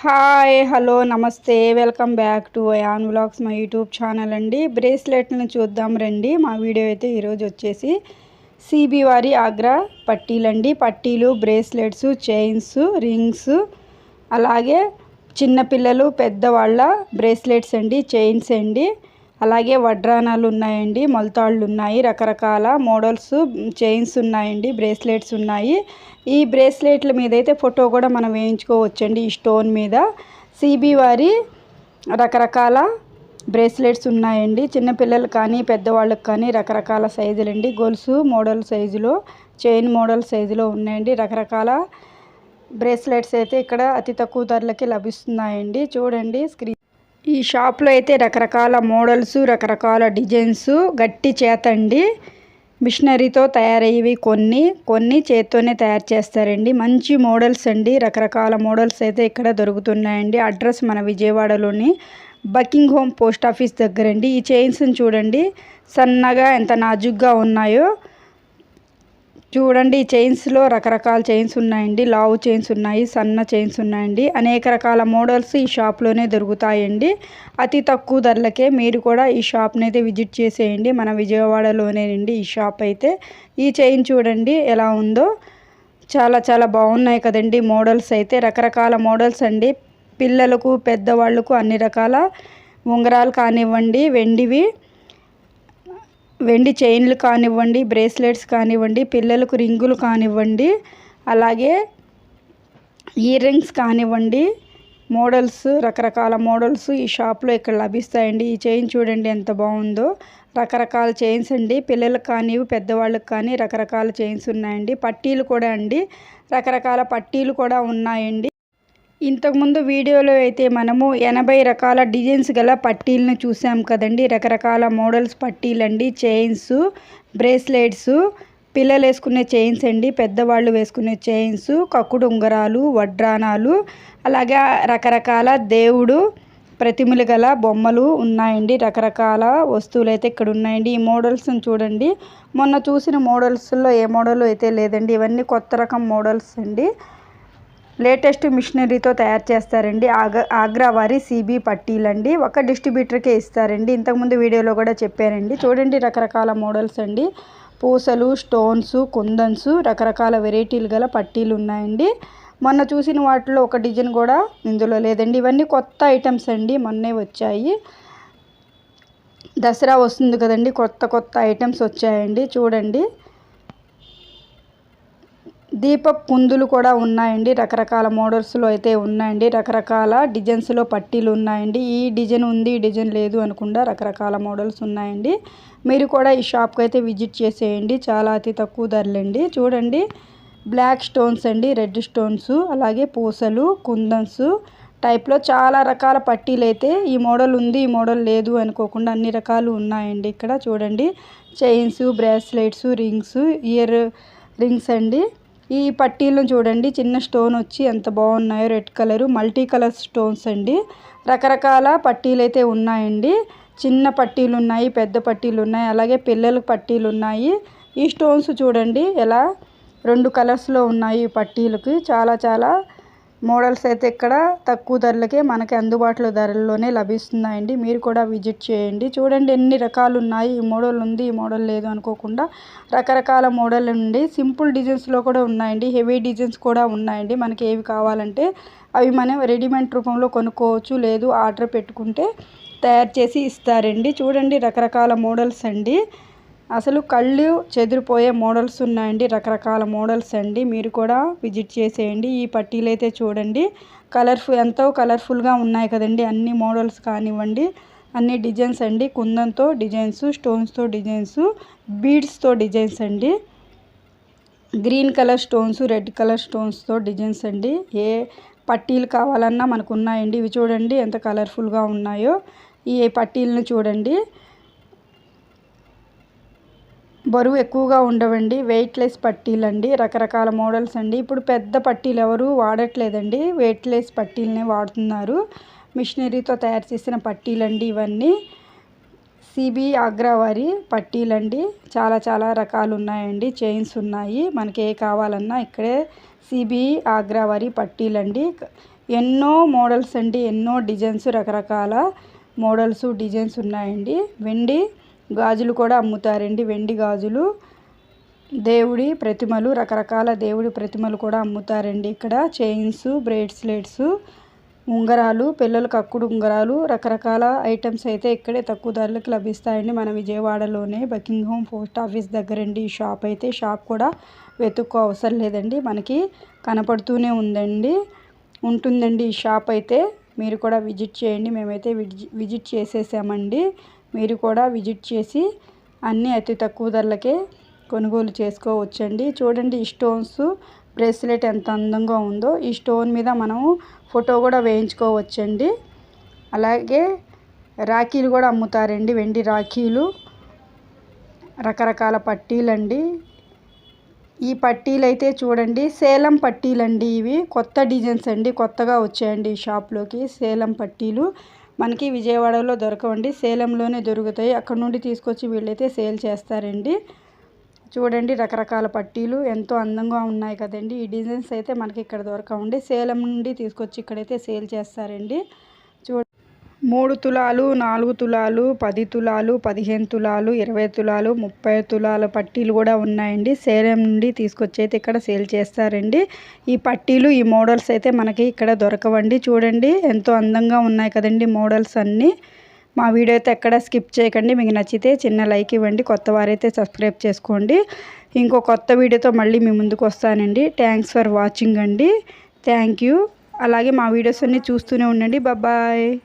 Hi hello namaste. Welcome back to an vlogs మా YouTube channel అండి. బ్రేస్లెట్లను చూద్దాం రండి. మా వీడియో అయితే ఈరోజు వచ్చేసి సిబి వారి ఆగ్రా పట్టీలండి. పట్టీలు బ్రేస్లెట్స్ చైన్స్ రింగ్స్ అలాగే చిన్నపిల్లలు పెద్దవాళ్ళ బ్రేస్లెట్స్ అండి చైన్స్ అండి. అలాగే వడ్రానాలు ఉన్నాయండి మొలతాళ్ళు ఉన్నాయి రకరకాల మోడల్స్ చైన్స్ ఉన్నాయండి బ్రేస్లెట్స్ ఉన్నాయి. ఈ బ్రేస్లెట్ల మీద అయితే ఫోటో కూడా మనం వేయించుకోవచ్చండి ఈ స్టోన్ మీద. సిబి వారి రకరకాల బ్రేస్లెట్స్ ఉన్నాయండి. చిన్నపిల్లలు కానీ పెద్దవాళ్ళకి కానీ రకరకాల సైజులండి. గొలుసు మోడల్ సైజులో చైన్ మోడల్ సైజులో ఉన్నాయండి. రకరకాల బ్రేస్లెట్స్ అయితే ఇక్కడ అతి తక్కువ ధరలకి లభిస్తున్నాయండి. చూడండి స్క్రీన్ ఈ షాప్లో అయితే రకరకాల మోడల్స్ రకరకాల డిజైన్స్ గట్టి చేత అండి మిషనరీతో తయారయ్యేవి కొన్ని కొన్ని చేత్తోనే తయారు చేస్తారండి. మంచి మోడల్స్ అండి. రకరకాల మోడల్స్ అయితే ఇక్కడ దొరుకుతున్నాయండి. అడ్రస్ మన విజయవాడలోని బకింగ్ హోమ్ పోస్ట్ ఆఫీస్ దగ్గరండి. ఈ చైన్స్ని చూడండి. సన్నగా ఎంత నాజుగ్గా ఉన్నాయో. చూడండి చైన్స్లో రకరకాల చైన్స్ ఉన్నాయండి. లావు చైన్స్ ఉన్నాయి సన్న చైన్స్ ఉన్నాయండి. అనేక రకాల మోడల్స్ ఈ షాప్లోనే దొరుకుతాయండి. అతి తక్కువ ధరలకే మీరు కూడా ఈ షాప్ని అయితే విజిట్ చేసేయండి. మన విజయవాడలోనేనండి ఈ షాప్ అయితే. ఈ చైన్ చూడండి ఎలా ఉందో. చాలా చాలా బాగున్నాయి కదండి మోడల్స్ అయితే. రకరకాల మోడల్స్ అండి. పిల్లలకు పెద్దవాళ్ళకు అన్ని రకాల ఉంగరాలు కానివ్వండి వెండివి. వెండి చైన్లు కానివ్వండి బ్రేస్లెట్స్ కానివ్వండి పిల్లలకు రింగులు కానివ్వండి అలాగే ఇయర్ రింగ్స్ కానివ్వండి మోడల్స్ రకరకాల మోడల్స్ ఈ షాప్లో ఇక్కడ లభిస్తాయండి. ఈ చైన్ చూడండి ఎంత బాగుందో. రకరకాల చైన్స్ అండి. పిల్లలకు కానీ పెద్దవాళ్ళకి కానీ రకరకాల చైన్స్ ఉన్నాయండి. పట్టీలు కూడా అండి. రకరకాల పట్టీలు కూడా ఉన్నాయండి. ఇంతకుముందు వీడియోలో అయితే మనము ఎనభై రకాల డిజైన్స్ గల పట్టీలను చూసాం కదండి. రకరకాల మోడల్స్ పట్టీలండి. చైన్స్ బ్రేస్లెట్స్ పిల్లలు వేసుకునే చైన్స్ అండి పెద్దవాళ్ళు వేసుకునే చైన్స్ కక్కుడు ఉంగరాలు వడ్రానాలు అలాగే రకరకాల దేవుడు ప్రతిమలు గల బొమ్మలు ఉన్నాయండి. రకరకాల వస్తువులు అయితే ఇక్కడ ఉన్నాయండి. ఈ మోడల్స్ని చూడండి. మొన్న చూసిన మోడల్స్లో ఏ మోడల్ అయితే లేదండి. ఇవన్నీ కొత్త రకం మోడల్స్ అండి. లేటెస్ట్ మిషనరీతో తయారు చేస్తారండి. ఆగ్రా ఆగ్రా వారి సిబి పట్టీలండి. ఒక డిస్ట్రిబ్యూటర్కే ఇస్తారండి. ఇంతకుముందు వీడియోలో కూడా చెప్పారండి చూడండి రకరకాల మోడల్స్ అండి. పూసలు స్టోన్స్ కుందన్స్ రకరకాల వెరైటీలు గల పట్టీలు ఉన్నాయండి. మొన్న చూసిన వాటిలో ఒక డిజైన్ కూడా ఇందులో లేదండి. ఇవన్నీ కొత్త ఐటమ్స్ అండి. మొన్నే వచ్చాయి. దసరా వస్తుంది కదండి. కొత్త కొత్త ఐటమ్స్ వచ్చాయండి. చూడండి. దీపక్ కుందులు కూడా ఉన్నాయండి. రకరకాల మోడల్స్లో అయితే ఉన్నాయండి. రకరకాల డిజైన్స్లో పట్టీలు ఉన్నాయండి. ఈ డిజైన్ ఉంది ఈ డిజైన్ లేదు అనుకుండా రకరకాల మోడల్స్ ఉన్నాయండి. మీరు కూడా ఈ షాప్కి అయితే విజిట్ చేసేయండి. చాలా అతి తక్కువ ధరలండి. చూడండి. బ్లాక్ స్టోన్స్ అండి రెడ్ స్టోన్స్ అలాగే పూసలు కుందన్స్ టైప్లో చాలా రకాల పట్టీలు అయితే ఈ మోడల్ ఉంది ఈ మోడల్ లేదు అనుకోకుండా అన్ని రకాలు ఉన్నాయండి ఇక్కడ. చూడండి. Chains bracelets rings earrings అండి. ఈ పట్టీలను చూడండి చిన్న స్టోన్ వచ్చి ఎంత బాగున్నాయో red colour multi colour stones అండి. రకరకాల పట్టీలు అయితే ఉన్నాయండి. చిన్న పట్టీలు ఉన్నాయి పెద్ద పట్టీలు ఉన్నాయి అలాగే పిల్లల పట్టీలు ఉన్నాయి. ఈ స్టోన్స్ చూడండి ఎలా రెండు కలర్స్లో ఉన్నాయి ఈ పట్టీలకి. చాలా చాలా మోడల్స్ అయితే ఇక్కడ తక్కువ ధరలకే మనకి అందుబాటులో ధరల్లోనే లభిస్తున్నాయండి. మీరు కూడా విజిట్ చేయండి. చూడండి ఎన్ని రకాలు ఉన్నాయి ఈ మోడల్ ఉంది ఈ మోడల్ లేదు అనుకోకుండా రకరకాల మోడల్ ఉండి సింపుల్ డిజైన్స్లో కూడా ఉన్నాయండి. హెవీ డిజైన్స్ కూడా ఉన్నాయండి. మనకి ఏవి కావాలంటే అవి మనం రెడీమేడ్ రూపంలో కొనుక్కోవచ్చు. లేదు ఆర్డర్ పెట్టుకుంటే తయారు చేసి ఇస్తారండి. చూడండి రకరకాల మోడల్స్ అండి. అసలు కళ్ళు చెదిరిపోయే మోడల్స్ ఉన్నాయండి రకరకాల మోడల్స్ అండి. మీరు కూడా విజిట్ చేసేయండి. ఈ పట్టీలు అయితే చూడండి. కలర్ఫుల్ ఎంతో కలర్ఫుల్గా ఉన్నాయి కదండి. అన్ని మోడల్స్ కానివ్వండి. అన్ని డిజైన్స్ అండి. కుందంతో డిజైన్స్ స్టోన్స్తో డిజైన్స్ బీడ్స్తో డిజైన్స్ అండి. Green colour stones red colour స్టోన్స్తో డిజైన్స్ అండి. ఏ పట్టీలు కావాలన్నా మనకు ఉన్నాయండి ఇవి చూడండి ఎంత కలర్ఫుల్గా ఉన్నాయో. ఈ పట్టీలను చూడండి. బరువు ఎక్కువగా ఉండవండి. వెయిట్లెస్ పట్టీలు అండి రకరకాల మోడల్స్ అండి. ఇప్పుడు పెద్ద పట్టీలు ఎవరు వాడట్లేదండి. వెయిట్లెస్ పట్టీలనే వాడుతున్నారు. మిషనరీతో తయారు చేసిన పట్టీలండి ఇవన్నీ. సిబి ఆగ్రా వారి పట్టీలండి. చాలా చాలా రకాలు ఉన్నాయండి చైన్స్ ఉన్నాయి. మనకి ఏ కావాలన్నా ఇక్కడే సిబి ఆగ్రా వారి పట్టీలండి. ఎన్నో మోడల్స్ అండి. ఎన్నో డిజైన్స్ రకరకాల మోడల్స్ డిజైన్స్ ఉన్నాయండి. వెండి గాజులు కూడా అమ్ముతారండి. వెండి గాజులు దేవుడి ప్రతిమలు రకరకాల దేవుడి ప్రతిమలు కూడా అమ్ముతారండి ఇక్కడ. చైన్స్ బ్రేస్లెట్స్ ఉంగరాలు పిల్లలకు అక్కుడు ఉంగరాలు రకరకాల ఐటమ్స్ అయితే ఇక్కడే తక్కువ ధరలకు లభిస్తాయండి. మన విజయవాడలోనే బకింగ్హామ్ పోస్ట్ ఆఫీస్ దగ్గరండి ఈ షాప్ అయితే. షాప్ కూడా వెతుక్కో అవసరం లేదండి. మనకి కనపడుతూనే ఉందండి. ఉంటుందండి ఈ షాప్ అయితే. మీరు కూడా విజిట్ చేయండి. మేమైతే విజిట్ చేసేసామండి. మీరు కూడా విజిట్ చేసి అన్నీ అతి తక్కువ ధరలకే కొనుగోలు చేసుకోవచ్చండి. చూడండి ఈ స్టోన్స్ బ్రేస్లెట్ ఎంత అందంగా ఉందో. ఈ స్టోన్ మీద మనము ఫోటో కూడా వేయించుకోవచ్చండి. అలాగే రాఖీలు కూడా అమ్ముతారండి వెండి రాఖీలు. రకరకాల పట్టీలండి. ఈ పట్టీలు అయితే చూడండి సేలం పట్టీలండి ఇవి. కొత్త డిజైన్స్ అండి కొత్తగా వచ్చాయండి ఈ షాప్లోకి. సేలం పట్టీలు. మనకి విజయవాడలో దొరకవండి. సేలంలోనే దొరుకుతాయి. అక్కడ నుండి తీసుకొచ్చి వీళ్ళైతే సేల్ చేస్తారండి. చూడండి రకరకాల పట్టీలు. ఎంతో అందంగా ఉన్నాయి కదండి. ఈ డిజైన్స్ అయితే మనకి ఇక్కడ దొరకవండి. సేలం నుండి తీసుకొచ్చి ఇక్కడైతే సేల్ చేస్తారండి. మూడు తులాలు నాలుగు తులాలు పది తులాలు పదిహేను తులాలు ఇరవై తులాలు ముప్పై తులాల పట్టీలు కూడా ఉన్నాయండి. సేలం నుండి తీసుకొచ్చి అయితే ఇక్కడ సేల్ చేస్తారండి. ఈ పట్టీలు ఈ మోడల్స్ అయితే మనకి ఇక్కడ దొరకవండి. చూడండి ఎంతో అందంగా ఉన్నాయి కదండి మోడల్స్ అన్నీ. మా వీడియో అయితే ఎక్కడ స్కిప్ చేయకండి. మీకు నచ్చితే చిన్న లైక్ ఇవ్వండి. కొత్త వారైతే సబ్స్క్రైబ్ చేసుకోండి. ఇంకో కొత్త వీడియోతో మళ్ళీ మీ ముందుకు వస్తానండి. థ్యాంక్స్ ఫర్ వాచింగ్ అండి. థ్యాంక్ యూ అలాగే మా వీడియోస్ అన్నీ చూస్తూనే ఉండండి. బాయ్